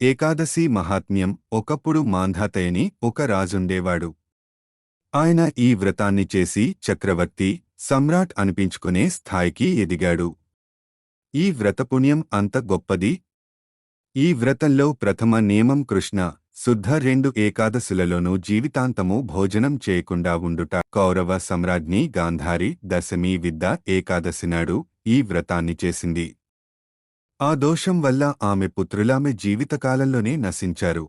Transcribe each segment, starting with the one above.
ఏకాదశి మహాత్మ్యం ఒకప్పుడు మాంధాతయని ఒక రాజుండేవాడు. ఆయన ఈ వ్రతాన్ని చేసి చక్రవర్తి సమ్రాట్ అనిపించుకునే స్థాయికి ఎదిగాడు. ఈ వ్రతపుణ్యం అంత గొప్పది? ఈ వ్రతంలో ప్రథమ నియమం కృష్ణ శుద్ధ రెండు ఏకాదశులలోనూ జీవితాంతము భోజనం చేయకుండా ఉండుట. కౌరవ సమ్రాజ్ఞి గాంధారి దశమి విద్ద ఏకాదశి నాడు ఈ వ్రతాన్ని చేసింది. ఆ దోషం వల్ల ఆమె పుత్రులామె జీవితకాలంలోనే నశించారు.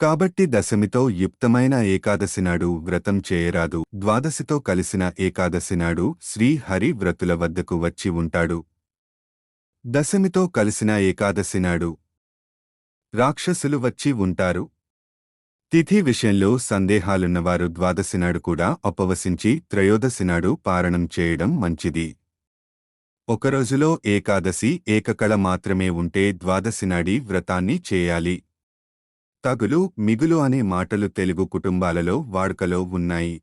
కాబట్టి దశమితో యుక్తమైన ఏకాదశి నాడు వ్రతం చేయరాదు. ద్వాదశితో కలిసిన ఏకాదశి నాడు శ్రీహరి వ్రతుల వద్దకు వచ్చి ఉంటాడు. దశమితో కలిసిన ఏకాదశి నాడు రాక్షసులు వచ్చి ఉంటారు. తిథి విషయంలో సందేహాలున్నవారు ద్వాదశి నాడు కూడా అపవసించి త్రయోదశి నాడు పారణం చేయడం మంచిది. ఒకరోజులో ఏకాదశి ఏకకళ మాత్రమే ఉంటే ద్వాదశి నాడి వ్రతాన్ని చేయాలి. తగులు మిగులు అనే మాటలు తెలుగు కుటుంబాలలో వాడుకలో ఉన్నాయి.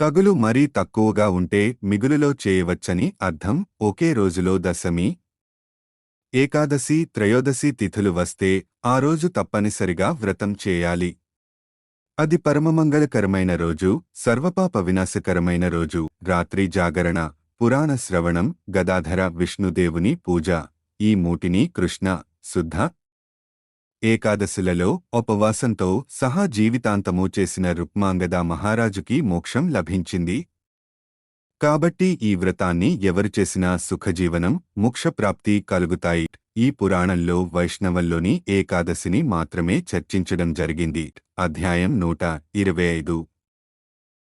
తగులు మరీ తక్కువగా ఉంటే మిగులులో చేయవచ్చని అర్థం ఒకే రోజులో దశమి. ఏకాదశి త్రయోదశి తిథులు వస్తే ఆ రోజు తప్పనిసరిగా వ్రతం చేయాలి. అది పరమమంగళకరమైన రోజు సర్వపాప వినాశకరమైన రోజు రాత్రి జాగరణ పురాణ శ్రవణం గదాధర విష్ణుదేవుని పూజ. ఈ మూటిని కృష్ణ శుద్ధ ఏకాదశులలో ఉపవాసంతో సహా జీవితాంతము చేసిన రుక్మాంగద మహారాజుకి మోక్షం లభించింది. కాబట్టి ఈ వ్రతాన్ని ఎవరు చేసినా సుఖజీవనం మోక్షప్రాప్తి కలుగుతాయి. ఈ పురాణంలో వైష్ణవంలోని ఏకాదశిని మాత్రమే చర్చించడం జరిగింది. అధ్యాయం నూట ఇరవై ఐదు.